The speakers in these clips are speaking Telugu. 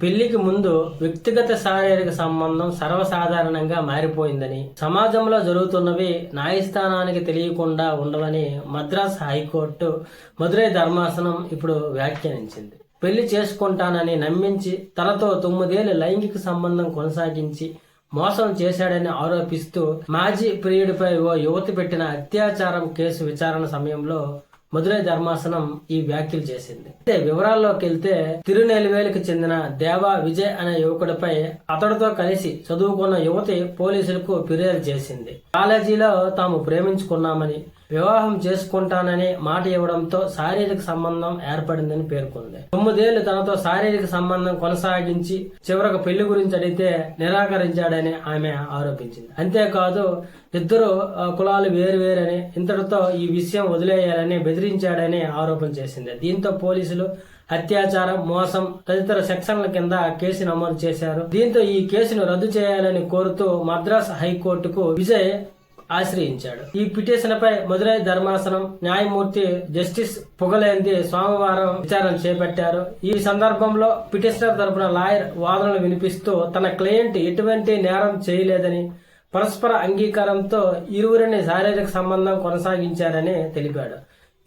పెళ్ళికి ముందు వ్యక్తిగత శారీరక సంబంధం సర్వసాధారణంగా మారిపోయిందని సమాజంలో జరుగుతున్నవి న్యాయస్థానానికి తెలియకుండా ఉండవని మద్రాస్ హైకోర్టు మదురై ధర్మాసనం ఇప్పుడు వ్యాఖ్యానించింది. పెళ్ళి చేసుకుంటానని నమ్మించి తనతో తొమ్మిదేళ్ళ లైంగిక సంబంధం కొనసాగించి మోసం చేశాడని ఆరోపిస్తూ మాజీ ప్రియుడిపై ఓ యువతి పెట్టిన అత్యాచారం కేసు విచారణ సమయంలో మదురై ధర్మాసనం ఈ వ్యాఖ్యలు చేసింది. అయితే వివరాల్లోకి వెళ్తే తిరునెల్వేలికి చెందిన దేవా విజయ్ అనే యువకుడిపై అతడితో కలిసి చదువుకున్న యువతి పోలీసులకు ఫిర్యాదు చేసింది. కాలేజీలో తాము ప్రేమించుకున్నామని వివాహం చేసుకుంటానని మాట ఇవ్వడంతో శారీరక సంబంధం ఏర్పడిందని పేర్కొంది. తొమ్మిదేళ్ళు తనతో శారీరక సంబంధం కొనసాగించి చివరకు పెళ్ళి గురించి అడిగితే నిరాకరించాడని ఆమె ఆరోపించింది. అంతేకాదు ఇద్దరు కులాలు వేరు వేరని ఇంతటితో ఈ విషయం వదిలేయాలని బెదిరించాడని ఆరోపణ చేసింది. దీంతో పోలీసులు అత్యాచారం మోసం తదితర సెక్షన్ల కింద కేసు నమోదు చేశారు. దీంతో ఈ కేసును రద్దు చేయాలని కోరుతూ మద్రాస్ హైకోర్టుకు విజయ్ ఆశ్రయించాడు. ఈ పిటిషన్ పై మదురై ధర్మాసనం న్యాయమూర్తి జస్టిస్ పొగలేంది సోమవారం విచారణ చేపట్టారు. ఈ సందర్భంలో పిటిషనర్ తరపున లాయర్ వాదనలు వినిపిస్తూ తన క్లయింట్ ఎటువంటి నేరం చేయలేదని పరస్పర అంగీకారంతో ఇరువురిని శారీరక సంబంధం కొనసాగించారని తెలిపాడు.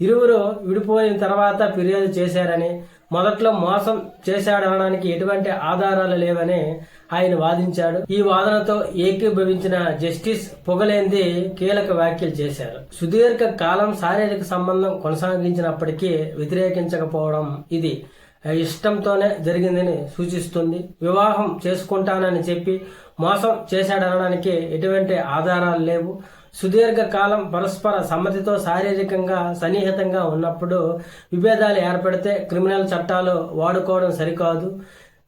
ఇరువురు విడిపోయిన తర్వాత ఫిర్యాదు చేశారని మొదట్లో మోసం చేశాడనడానికి ఎటువంటి ఆధారాలు లేవని ఆయన వాదించాడు. ఈ వాదనతో ఏకీభవించిన జస్టిస్ పొగలేంది కీలక వ్యాఖ్యలు చేశారు. సుదీర్ఘ కాలం శారీరక సంబంధం కొనసాగించినప్పటికీ వ్యతిరేకించకపోవడం ఇది ఇష్టంతోనే జరిగిందని సూచిస్తుంది. వివాహం చేసుకుంటానని చెప్పి మోసం చేశాడనడానికి ఎటువంటి ఆధారాలు లేవు. సుదీర్ఘ కాలం పరస్పర సమ్మతితో శారీరకంగా సన్నిహితంగా ఉన్నప్పుడు విభేదాలు ఏర్పడితే క్రిమినల్ చట్టాలు వాడుకోవడం సరికాదు.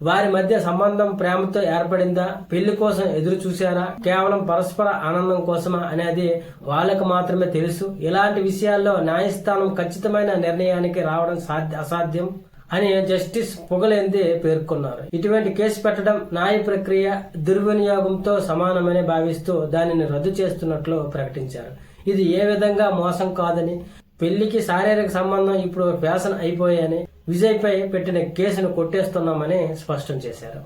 వారి మధ్య సంబంధం ప్రేమతో ఏర్పడిందా? పెళ్ళి కోసం ఎదురు చూశారా? కేవలం పరస్పర ఆనందం కోసమా అనేది వాళ్ళకు మాత్రమే తెలుసు. ఇలాంటి విషయాల్లో న్యాయస్థానం ఖచ్చితమైన నిర్ణయానికి రావడం సాధ్య అసాధ్యం. అని జస్టిస్ పొగలేంది పేర్కొన్నారు. ఇటువంటి కేసు పెట్టడం న్యాయ ప్రక్రియ దుర్వినియోగంతో సమానమని భావిస్తూ దానిని రద్దు చేస్తున్నట్లు ప్రకటించారు. ఇది ఏ విధంగా మోసం కాదని పెళ్ళికి శారీరక సంబంధం ఇప్పుడు ఫ్యాషన్ అయిపోయాయని విజయ్ పై పెట్టిన కేసును కొట్టేస్తున్నామని స్పష్టం చేశారు.